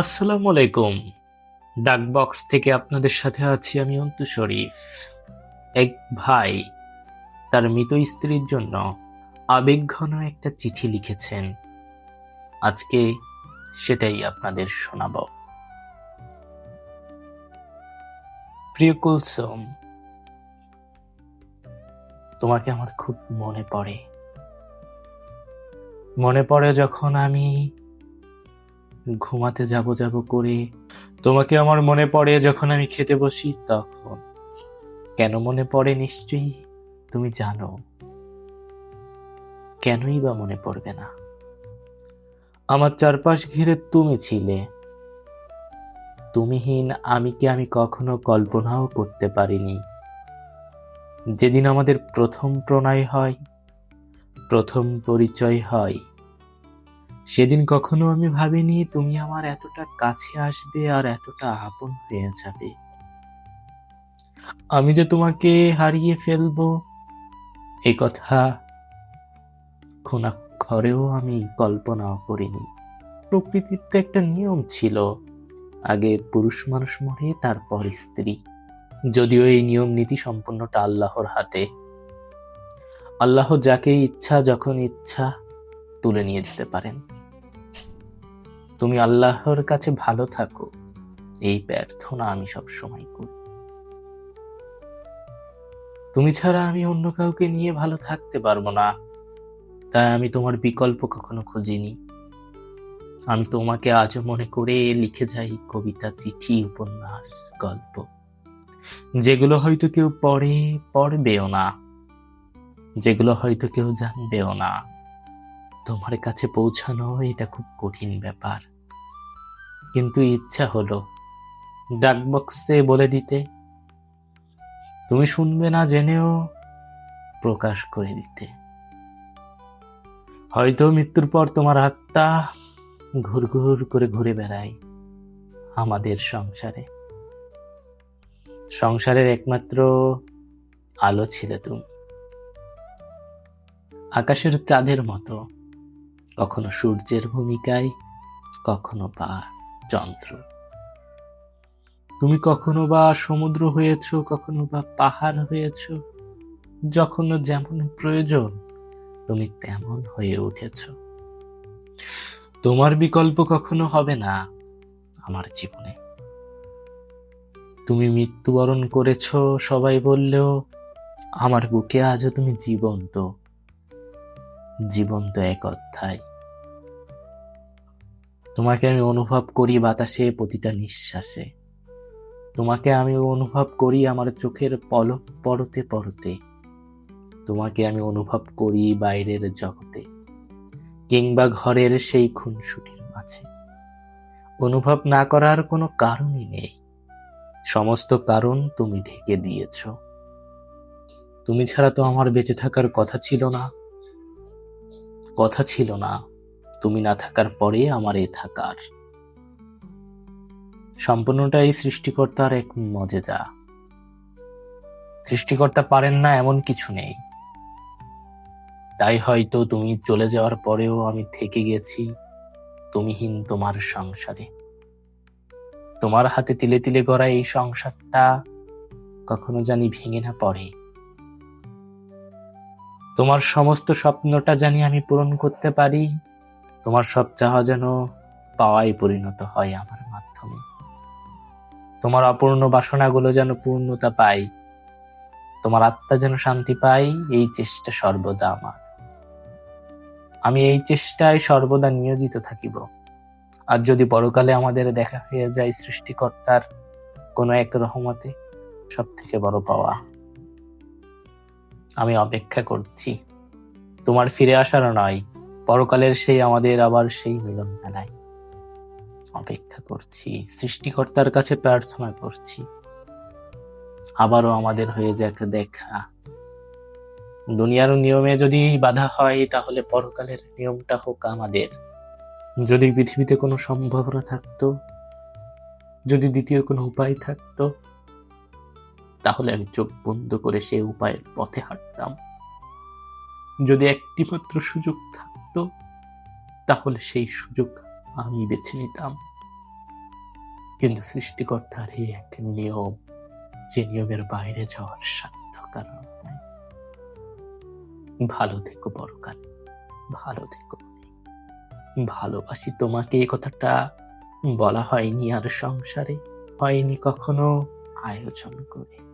আসসালামু আলাইকুম। ডাকবক্স থেকে আপনাদের সাথে আছি আমি অন্তু শরীফ। এক ভাই তার মৃত স্ত্রীর জন্য আবেগঘন একটা চিঠি লিখেছেন। আজকে সেটাই আপনাদের শোনাব। প্রিয় কুলসম, তোমাকে আমার খুব মনে পড়ে। মনে পড়ে যখন আমি ঘুমাতে যাব যাব করে তোমাকে আমার মনে পড়ে যখন আমি খেতে বসি তখন। কেন মনে পড়ে নিশ্চয়ই? তুমি জানো। কেনই বা মনে পড়বে না? আমার চারপাশ ঘিরে তুমি ছিলে। তুমিহীন, আমি কি আমি কখনো কল্পনাও করতে পারিনি। যেদিন আমাদের প্রথম প্রণয় হয়, প্রথম পরিচয় হয় সেদিন কখনো আমি ভাবিনি তুমি আমার এতটা কাছে আসবে আর এতটা আপন হয়ে যাবে। আমি যে তোমাকে হারিয়ে ফেলব এই কথা ঘরেও আমি কল্পনাও করিনি। প্রকৃতির তো একটা নিয়ম ছিল, আগে পুরুষ মানুষ মরে, তারপর স্ত্রী। যদিও এই নিয়ম নীতি সম্পূর্ণটা আল্লাহর হাতে। আল্লাহ যাকে ইচ্ছা, যখন ইচ্ছা তুলে নিয়ে যেতে পারেন। তুমি আল্লাহর কাছে ভালো থাকো। এই প্রার্থনা আমি সব সময় করি। তুমি ছাড়া আমি অন্য কাউকে নিয়ে ভালো থাকতে পারব না। তাই আমি তোমার বিকল্প কখনো খুঁজিনি। আমি তোমাকে আজও মনে করে লিখে যাই কবিতা, চিঠি, উপন্যাস, গল্প। যেগুলো হয়তো কেউ পড়ে, পড়বেও না। যেগুলো হয়তো কেউ জানবেও না। তোমার কাছে পৌঁছানো এটা খুব কঠিন ব্যাপার। কিন্তু ইচ্ছা হলো ডাকবক্সে বলে দিতে। তুমি শুনবে না জেনেও প্রকাশ করে দিতে। হয়তো মৃত্যুর পর তোমার আত্মা ঘুর ঘুর করে ঘুরে বেড়ায় আমাদের সংসারে। সংসারের একমাত্র আলো ছিলে তুমি। আকাশের চাঁদের মতো। কখনো সূর্যের ভূমিকায়, কখনো বা যন্ত্র তুমি কখনো বা সমুদ্র হয়েছ, কখনো বা পাহাড় হয়েছ যখন যেমন প্রয়োজন, তুমি তেমন হয়ে উঠেছ। তোমার বিকল্প কখনো হবে না আমার জীবনে। তুমি মৃত্যুবরণ করেছ, সবাই বললেও, আমার বুকে আজও তুমি জীবন্ত। জীবন্ত এক অধ্যায়। তোমাকে আমি অনুভব করি বাতাসে প্রতিটা নিঃশ্বাসে। তোমাকে আমি অনুভব করি আমার চোখের পলক পরতে পরতে। তোমাকে আমি অনুভব করি বাইরের জগতে কিংবা ঘরের সেই খুনসুটির মাঝে। অনুভব না করার কোনো কারণই নেই। সমস্ত কারণ তুমি ঢেকে দিয়েছ। তুমি ছাড়া তো আমার বেঁচে থাকার কথা ছিল না। কথা ছিল না। তুমি না থাকার পরে আমার এ থাকার। সম্পূর্ণটাই সৃষ্টিকর্তার এক মজেজা। সৃষ্টিকর্তা পারেন না এমন কিছু নেই। তাই হয়তো তুমি চলে যাওয়ার পরেও আমি থেকে গেছি। তুমিহীন তোমার সংসারে। তোমার হাতে তিলে তিলে গড়া এই সংসারটা কখনো জানি ভেঙে না পড়ে। তোমার সমস্ত স্বপ্নটা জানি আমি পূরণ করতে পারি। তোমার সব চাওয়া যেন পাওয়াই পরিণত হয় আমার মাধ্যমে। তোমার অপূর্ণ বাসনাগুলো যেন পূর্ণতা পাই। তোমার আত্মা যেন শান্তি পাই, এই চেষ্টা সর্বদা আমার। আমি এই চেষ্টায় সর্বদা নিয়োজিত থাকিব। আর যদি পরকালে আমাদের দেখা হয়ে যায় সৃষ্টিকর্তার কোনো এক রহমতে সব থেকে বড় পাওয়া আমি অপেক্ষা করছি। তোমার ফিরে আসার নয়, পরকালের সেই আমাদের আবার সেই মিলন মেলায় অপেক্ষা করছি, সৃষ্টিকর্তার কাছে প্রার্থনা করছি। আবারও আমাদের হয়ে যাক দেখা। দুনিয়ার নিয়মে যদি বাধা হয়, তাহলে পরকালের নিয়মটা হোক আমাদের। যদি পৃথিবীতে কোনো সম্ভাবনা থাকতো, যদি দ্বিতীয় কোনো উপায় থাকতো তাহলে আমি চোখ বন্ধ করে সে উপায়ের পথে হাঁটতাম। যদি একটি মাত্র সুযোগ থাকতো, তাহলে সেই সুযোগ আমি বেছে নিতাম। কিন্তু সৃষ্টিকর্তার এই এক নিয়ম, যে নিয়মের বাইরে যাওয়ার সাধ্য কারণ ভালো থেকো বড়কাল ভালো থেকো ভালোবাসি তোমাকে এ কথাটা বলা হয়নি আর সংসারে হয়নি কখনো আয়োজন করে।